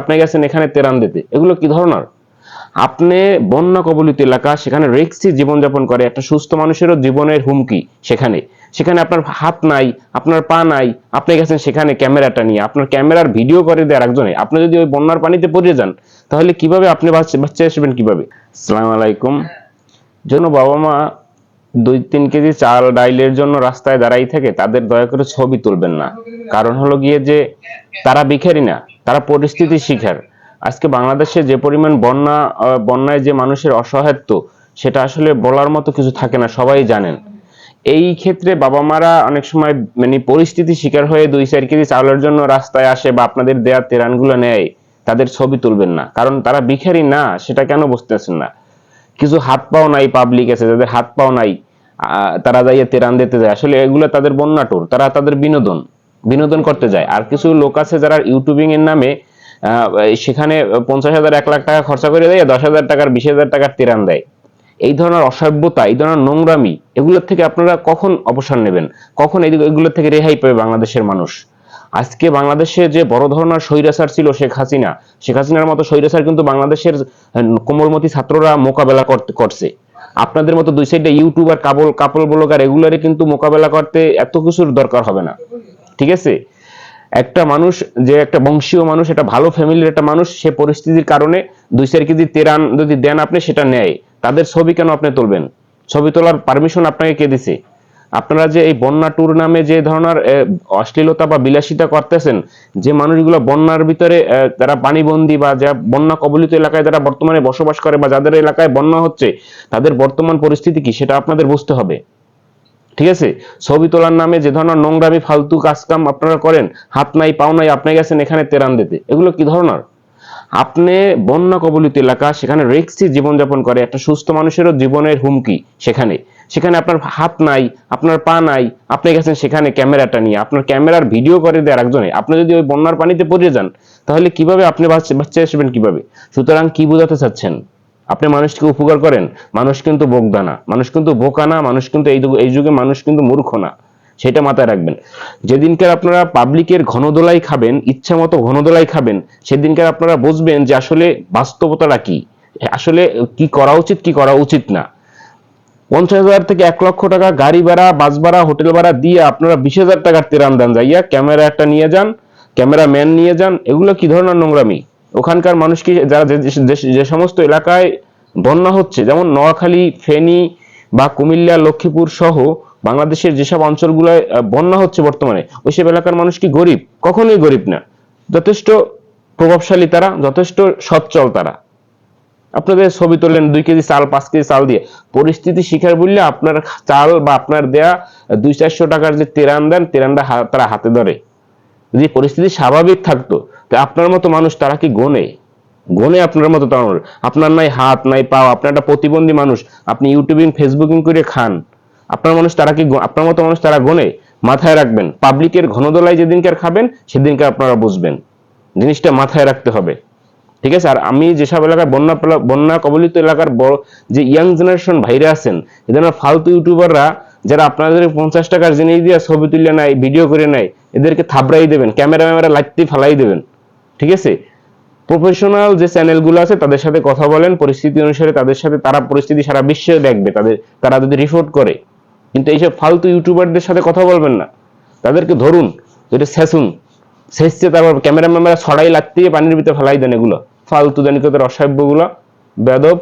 আপনি গেছেন এখানে তেরান দিতে এগুলো কি ধরনের? আপনি বন্যা কবলিত এলাকা সেখানে রিক্সি জীবনযাপন করে একটা সুস্থ মানুষেরও জীবনের হুমকি সেখানে। সেখানে আপনার হাত নাই আপনার পা নাই আপনি গেছেন সেখানে ক্যামেরাটা নিয়ে। আপনার ক্যামেরার ভিডিও করে দেয় একজনে আপনি যদি ওই বন্যার পানিতে পড়ে যান তাহলে কীভাবে আপনি বাচ্চা বাচ্চা আসবেন কীভাবে? আসসালামু আলাইকুম। জন্য বাবা মা দুই তিন কেজি চাল ডাইলের জন্য রাস্তায় দাঁড়াই থাকে তাদের দয়া করে ছবি তুলবেন না। কারণ হলো গিয়ে যে তারা ভিখারি না, তারা পরিস্থিতি শিখার। আজকে বাংলাদেশে যে পরিমাণ বন্যা বন্যায় যে মানুষের অসহায়ত্ব, সেটা আসলে বলার মতো কিছু থাকে না, সবাই জানেন। এই ক্ষেত্রে বাবা মারা অনেক সময় মানে পরিস্থিতি শিকার হয়ে দুই চার কেজি চাউলের জন্য রাস্তায় আসে বা আপনাদের দেয়া তেরানগুলো নেয়, তাদের ছবি তুলবেন না। কারণ তারা ভিখারি না, সেটা কেন বুঝতেছেন না? কিছু হাত পাও নাই পাবলিক আছে যাদের হাত পাও নাই তারা যাইয়ে তেরান দিতে যায়। আসলে এগুলো তাদের বন্যা টুর তারা তাদের বিনোদন বিনোদন করতে যায়। আর কিছু লোক আছে যারা ইউটিউবিং এর নামে সেখানে পঞ্চাশ হাজার, এক লাখ টাকা খরচা করে দেয়, দশ হাজার টাকার, বিশ হাজার টাকার তেরান দেয়। এই ধরনের অসভ্যতা, এই ধরনের নোংরামি, এগুলোর থেকে আপনারা কখন অবসর নেবেন? কখন এগুলোর থেকে রেহাই পাবে বাংলাদেশের মানুষ? আজকে বাংলাদেশে যে বড় ধরনের স্বৈরাচার ছিল শেখ হাসিনা, শেখ হাসিনার মতো স্বৈরাচার কিন্তু বাংলাদেশের কোমলমতি ছাত্ররা মোকাবেলা করতে করছে। আপনাদের মতো দুই সাইডে ইউটিউবার, কাবল, কাপল ব্লগার এগুলারে কিন্তু মোকাবেলা করতে এত কিছুর দরকার হবে না। ঠিক আছে? একটা মানুষ, যে একটা বংশীয় মানুষ, একটা ভালো ফ্যামিলির একটা মানুষ, সে পরিস্থিতির কারণে দুই চার কেজি তেরান, যদি দেন আপনি, সেটা নেয়। তাদের ছবি কেন আপনি তুলবেন? ছবি তোলার পারমিশন আপনাকে কে দিছে? আপনারা যে এই বন্যা ট্যুর নামে যে ধরনের অশ্লীলতা বা বিলাসিতা করতেছেন, যে মানুষগুলো বন্যার ভিতরে তারা পানিবন্দী বা যা বন্যা কবলিত এলাকায় যারা বর্তমানে বসবাস করে বা যাদের এলাকায় বন্যা হচ্ছে, তাদের বর্তমান পরিস্থিতি কি সেটা আপনাদের বুঝতে হবে। ঠিক আছে? ছবি তোলার নামে যে ধরনের নোংরামি, ফালতু কাজকাম আপনারা করেন, হাত নাই, পাও নাই, আপনি গেছেন এখানে তেরান দিতে। এগুলো কি ধরনের? আপনি বন্যা কবলিত এলাকা, সেখানে রিক্সি জীবনযাপন করে, একটা সুস্থ মানুষেরও জীবনের হুমকি সেখানে। সেখানে আপনার হাত নাই, আপনার পা নাই, আপনি গেছেন সেখানে ক্যামেরাটা নিয়ে। আপনার ক্যামেরার ভিডিও করে দেয় একজনে। আপনি যদি ওই বন্যার পানিতে পড়ে যান, তাহলে কীভাবে আপনি বাচ্চা আসবেন কীভাবে? সুতরাং কি বোঝাতে চাচ্ছেন? আপনি মানুষকে উপকার করেন, মানুষ কিন্তু বোকদা না। মানুষ কিন্তু বোকা না, মানুষ কিন্তু এই এই যুগে মানুষ কিন্তু মূর্খ না। সেটা মাথায় রাখবেন। যেদিনকার আপনারা পাবলিকের ঘনদোলাই খাবেন, ইচ্ছা মতো ঘনদোলাই খাবেন, সেদিনকার আপনারা বুঝবেন যে আসলে বাস্তবতাটা কি। আসলে কি করা উচিত, কি করা উচিত না। পঞ্চাশ হাজার থেকে এক লক্ষ টাকা গাড়ি ভাড়া, বাস ভাড়া, হোটেল ভাড়া দিয়ে আপনারা বিশ হাজার টাকার তেরান দেন। যাইয়া ক্যামেরা একটা নিয়ে যান ক্যামেরা ম্যান নিয়ে যান। এগুলো কি ধরনের নোংরামি? ওখানকার মানুষ কি, যারা যে সমস্ত এলাকায় বন্যা হচ্ছে, যেমন নোয়াখালী, ফেনী বা কুমিল্লা, লক্ষ্মীপুর সহ বাংলাদেশের যেসব অঞ্চলগুলোয় বন্যা হচ্ছে বর্তমানে, ওইসব এলাকার মানুষ কি গরিব? কখনোই গরিব না। যথেষ্ট প্রভাবশালী তারা, যথেষ্ট সচ্ছল তারা। আপনাদের ছবি তোলেন দুই কেজি চাল, পাঁচ কেজি চাল দিয়ে। পরিস্থিতি শিকার বললে আপনার চাল বা আপনার দেয়া দুই চারশো টাকার যে তেরান দেন, তেরানটা তারা হাতে ধরে। যদি পরিস্থিতি স্বাভাবিক থাকতো, তো আপনার মতো মানুষ তারা কি গনে? গনে আপনার মতো তারা আপনার নাই হাত, নাই পাও, আপনার একটা প্রতিবন্ধী মানুষ। আপনি ইউটিউবিং, ফেসবুকিং করে খান। আপনার মানুষ তারা কি আপনার মতো মানুষ তারা গনে? মাথায় রাখবেন। পাবলিকের ঘনদোলায় যেদিনকার খাবেন সেদিনকার আপনারা বুঝবেন। জিনিসটা মাথায় রাখতে হবে। ঠিক আছে? আর আমি যেসব এলাকার বন্যা বন্যা কবলিত এলাকার বড় যে ইয়াং জেনারেশন ভাইরা আছেন এদের ফালতু ইউটিউবাররা যারা আপনাদের পঞ্চাশ টাকার জিনিস দিয়ে ছবি তুলে নেয় ভিডিও করে নেয়, এদেরকে থাবড়াই দেবেন ক্যামেরা ম্যামেরা লাইটটি ফালাই দেবেন, ঠিক আছে? প্রফেশনাল যে চ্যানেলগুলো আছে, তাদের সাথে কথা বলেন, পরিস্থিতি অনুসারে তাদের সাথে, তারা পরিস্থিতি সারা বিশ্বে দেখবে, তাদের, তারা যদি রিপোর্ট করে। কিন্তু এইসব ফালতু ইউটিউবারদের সাথে কথা বলবেন না। তাদেরকে ধরুন এটা শেষুন শেষছে তারপর ক্যামেরা ম্যামেরা ছড়াই লাগতে পানির ভিতরে ফেলাই দেন এগুলো। ফালতু জানি তোদের অসভ্যগুলো বেদব